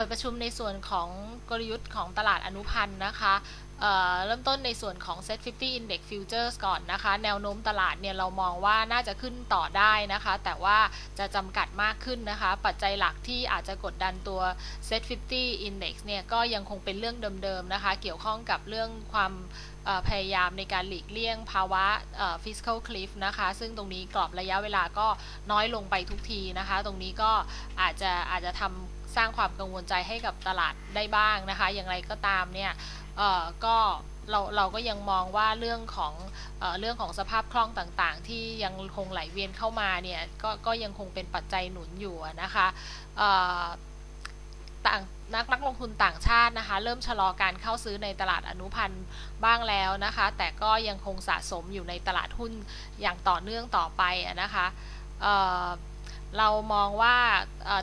เปิดประชุมในส่วนของกลยุทธ์ของตลาดอนุพันธ์นะคะเเริ่มต้นในส่วนของ Set 50 Index Futures ก่อนนะคะ แนวโน้มตลาดเนี่ยเรามองว่าน่าจะขึ้นต่อได้นะคะ แต่ว่าจะจำกัดมากขึ้นนะคะ ปัจจัยหลักที่อาจจะกดดันตัว Set 50 Index เนี่ยก็ยังคงเป็นเรื่องเดิมๆนะคะ เกี่ยวข้องกับเรื่องความพยายามในการหลีกเลี่ยงภาวะ fiscal cliff นะคะ ซึ่งตรงนี้กรอบระยะเวลาก็น้อยลงไปทุกทีนะคะ ตรงนี้ก็อาจจะอาจจะทำ สร้างความกังวลใจให้กับตลาดได้บ้างนะคะ อย่างไรก็ตามเนี่ยก็เราเราก็ยังมองว่าเรื่องของเอเรื่องของสภาพคล่องต่างๆ ที่ยังคงไหลเวียนเข้ามาเนี่ยก็ก็ยังคงเป็นปัจจัยหนุนอยู่นะคะต่างนักนักลงทุนต่างชาตินะคะ เริ่มชะลอการเข้าซื้อในตลาดอนุพันธ์บ้างแล้วนะคะ แต่ก็ยังคงสะสมอยู่ในตลาดหุ้นอย่างต่อเนื่องต่อไปนะคะ เรามองว่า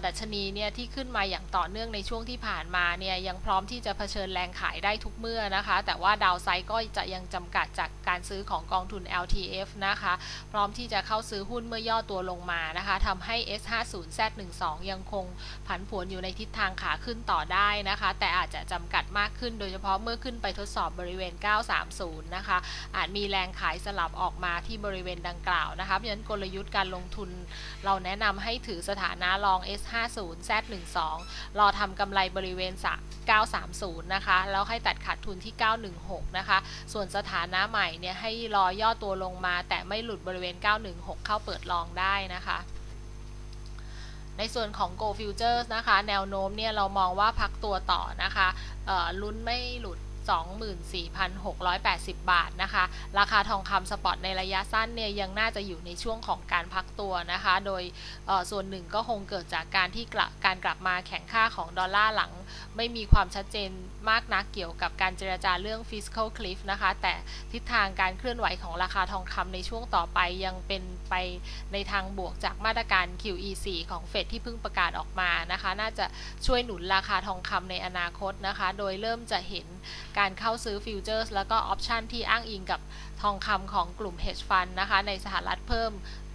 ดัชนีเนี่ยที่ขึ้นมาอย่างต่อเนื่องในช่วงที่ผ่านมาเนี่ยยังพร้อมที่จะเผชิญแรงขายได้ทุกเมื่อนะคะ แต่ว่าดาวไซก็จะยังจำกัดจากการซื้อของกองทุน LTF นะคะ พร้อมที่จะเข้าซื้อหุ้นเมื่อย่อตัวลงมานะคะทำให้ S50Z12 ยังคงผันผวนอยู่ในทิศทางขาขึ้นต่อได้นะคะ แต่อาจจะจำกัดมากขึ้น โดยเฉพาะเมื่อขึ้นไปทดสอบบริเวณ 930 นะคะ อาจมีแรงขายสลับออกมาที่บริเวณดังกล่าวนะคะเพราะฉะนั้นกลยุทธ์การลงทุนเราแนะนำให้ถือสถานะลอง S50 Z12 รอทำกำไรบริเวณ 930 นะคะ แล้วให้ตัดขาดทุนที่ 916 นะคะ ส่วนสถานะใหม่เนี่ยให้รอย่อตัวลงมา แต่ไม่หลุดบริเวณ 916 เข้าเปิดลองได้นะคะในส่วนของ Go Futures นะคะ แนวโน้มเนี่ยเรามองว่าพักตัวต่อนะคะลุ้นไม่หลุด 24,680 บาทนะคะ ราคาทองคำสปอตในระยะสั้นเนี่ยยังน่าจะอยู่ในช่วงของการพักตัวนะคะ โดยส่วนหนึ่งก็คงเกิดจากการที่การกลับมาแข็งค่าของดอลลาร์หลัง ไม่มีความชัดเจนมากนักเกี่ยวกับการเจรจาเรื่อง fiscal cliff นะคะ แต่ทิศทางการเคลื่อนไหวของราคาทองคำในช่วงต่อไปยังเป็นไปในทางบวกจากมาตรการ QE4 ของเฟดที่เพิ่งประกาศออกมานะคะ น่าจะช่วยหนุนราคาทองคำในอนาคตนะคะ โดยเริ่มจะเห็นการเข้าซื้อฟิวเจอร์สแล้วก็ออปชันที่อ้างอิงกับทองคำของกลุ่ม hedge fund นะคะในสหรัฐเพิ่ม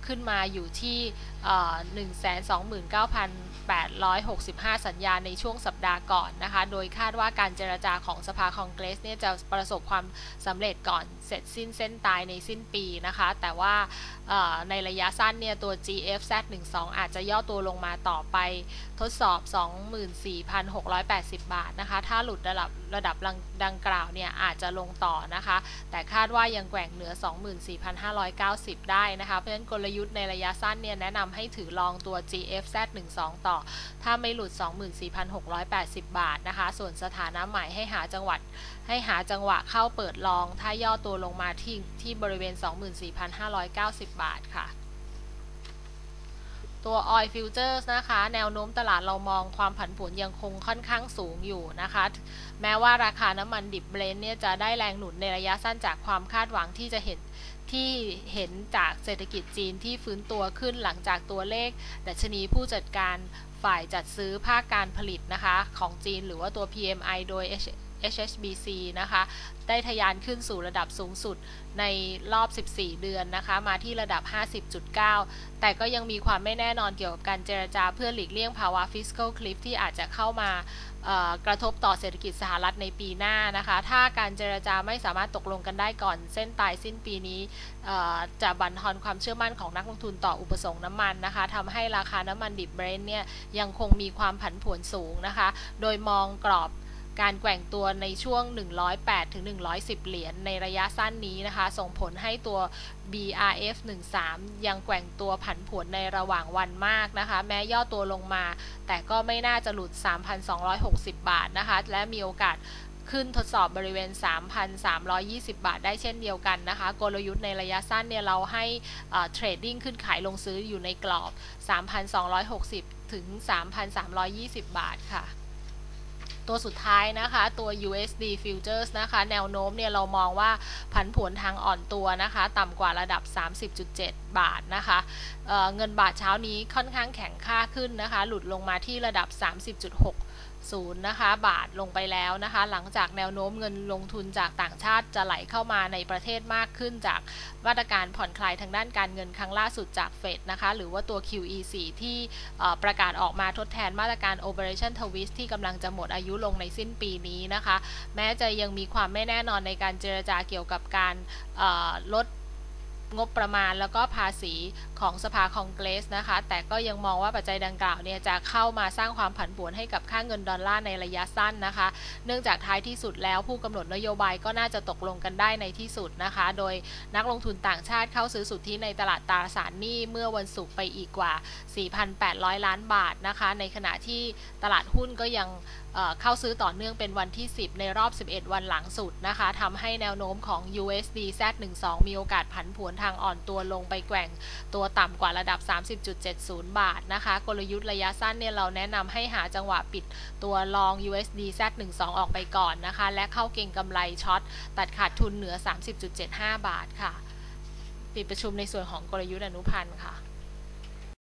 ขึ้นมาอยู่ที่ 129,865 สัญญาในช่วงสัปดาห์ก่อนนะคะ โดยคาดว่าการเจรจาของสภาคองเกรสเนี่ยจะประสบความสำเร็จก่อน เสร็จสิ้นเส้นตายในสิ้นปีนะคะ แต่ว่าในระยะสั้นเนี่ย ตัว GFZ12 อาจจะย่อตัวลงมาต่อไปทดสอบ 24,680 บาทนะคะ ถ้าหลุดระดับระดับดังกล่าวเนี่ย อาจจะลงต่อนะคะ แต่คาดว่ายังแกว่งเหนือ 24,590 ได้นะคะ เพราะฉะนั้นกลยุทธ์ในระยะสั้นเนี่ย แนะนำให้ถือลองตัว GFZ12 ต่อ ถ้าไม่หลุด 24,680 บาทนะคะ ส่วนสถานะใหม่ให้หาจังหวัดให้หาจังหวะเข้าเปิดลอง ถ้าย่อตัวลงมาที่ที่บริเวณ 24,590 บาทค่ะ ตัว Oil Futures นะคะ แนวโน้มตลาดเรามองความผันผวนยังคงค่อนข้างสูงอยู่นะคะ แม้ว่าราคาน้ำมันดิบเบรนท์เนี่ยจะได้แรงหนุนในระยะสั้นจากความคาดหวังที่จะเห็นที่เห็นจากเศรษฐกิจจีนที่ฟื้นตัวขึ้นหลังจากตัวเลข ดัชนีผู้จัดการฝ่ายจัดซื้อภาคการผลิตนะคะ ของจีนหรือว่าตัว PMI โดย HSBC นะคะ ได้ทะยานขึ้นสู่ระดับสูงสุดในรอบ 14 เดือนนะคะ มาที่ระดับ 50.9 แต่ก็ยังมีความไม่แน่นอนเกี่ยวกับการเจรจาเพื่อหลีกเลี่ยงภาวะ fiscal cliff ที่อาจจะเข้ามากระทบต่อเศรษฐกิจสหรัฐในปีหน้านะคะ ถ้าการเจรจาไม่สามารถตกลงกันได้ก่อน เส้นตายสิ้นปีนี้จะบั่นทอนความเชื่อมั่นของนักลงทุนต่ออุปสงค์น้ำมันนะคะทำให้ราคาน้ำมันดิบเบรนท์เนี่ยยังคงมีความผันผวนสูงนะคะ โดยมองกรอบ การแกว่งตัวในช่วง 108 ถึง 110 เหรียญในระยะสั้นนี้นะคะ ส่งผลให้ตัว BRF 13 ยังแกว่งตัวผันผวนในระหว่างวันมากนะคะ แม้ย่อตัวลงมา แต่ก็ไม่น่าจะหลุด 3,260 บาทนะคะ และมีโอกาสขึ้นทดสอบบริเวณ 3,320 บาทได้เช่นเดียวกันนะคะ กลยุทธ์ในระยะสั้นเนี่ยเราให้เทรดดิ้งขึ้นขายลงซื้ออยู่ในกรอบ 3,260 ถึง 3,320 บาทค่ะ ตัวสุดท้ายนะคะตัว USD Futures นะคะแนวโน้มเนี่ยเรามองว่าผันผวนทางอ่อนตัวนะคะต่ำกว่าระดับ 30.7 บาทนะคะเเงินบาทเช้านี้ค่อนข้างแข็งค่าขึ้นนะคะหลุดลงมาที่ระดับ 30.6 ศูนย์นะคะบาทลงไปแล้วนะคะ หลังจากแนวโน้มเงินลงทุนจากต่างชาติจะไหลเข้ามาในประเทศมากขึ้นจากมาตรการผ่อนคลายทางด้านการเงินครั้งล่าสุดจากเฟดนะคะ หรือว่าตัว QE4 ที่ประกาศออกมาทดแทนมาตรการ Operation Twist ที่กำลังจะหมดอายุลงในสิ้นปีนี้นะคะ แม้จะยังมีความไม่แน่นอนในการเจรจาเกี่ยวกับการลด งบประมาณแล้วก็ภาษีของสภาคองเกรสนะคะ แต่ก็ยังมองว่าปัจจัยดังกล่าวเนี่ยจะเข้ามาสร้างความผันผวนให้กับค่าเงินดอลลาร์ในระยะสั้นนะคะ เนื่องจากท้ายที่สุดแล้วผู้กำหนดนโยบายก็น่าจะตกลงกันได้ในที่สุดนะคะ โดยนักลงทุนต่างชาติเข้าซื้อสุทธิในตลาดตราสารหนี้เมื่อวันศุกร์ไปอีกกว่า 4,800 ล้านบาทนะคะ ในขณะที่ตลาดหุ้นก็ยังเข้าซื้อต่อเนื่องเป็นวันที่ 10 ในรอบ 11 วันหลังสุดนะคะทำให้แนวโน้มของ USD Z12 มีโอกาสผันผวนทางอ่อนตัวลงไปแกว่งตัวต่ำกว่าระดับ 30.70 บาทนะคะ กลยุทธ์ระยะสั้นเนี่ยเราแนะนำให้หาจังหวะปิดตัวลอง USD Z12 ออกไปก่อนนะคะ และเข้าเก็งกำไรช็อตตัดขาดทุนเหนือ 30.75 บาทค่ะ ปิดประชุมในส่วนของกลยุทธ์อนุพันธ์ค่ะ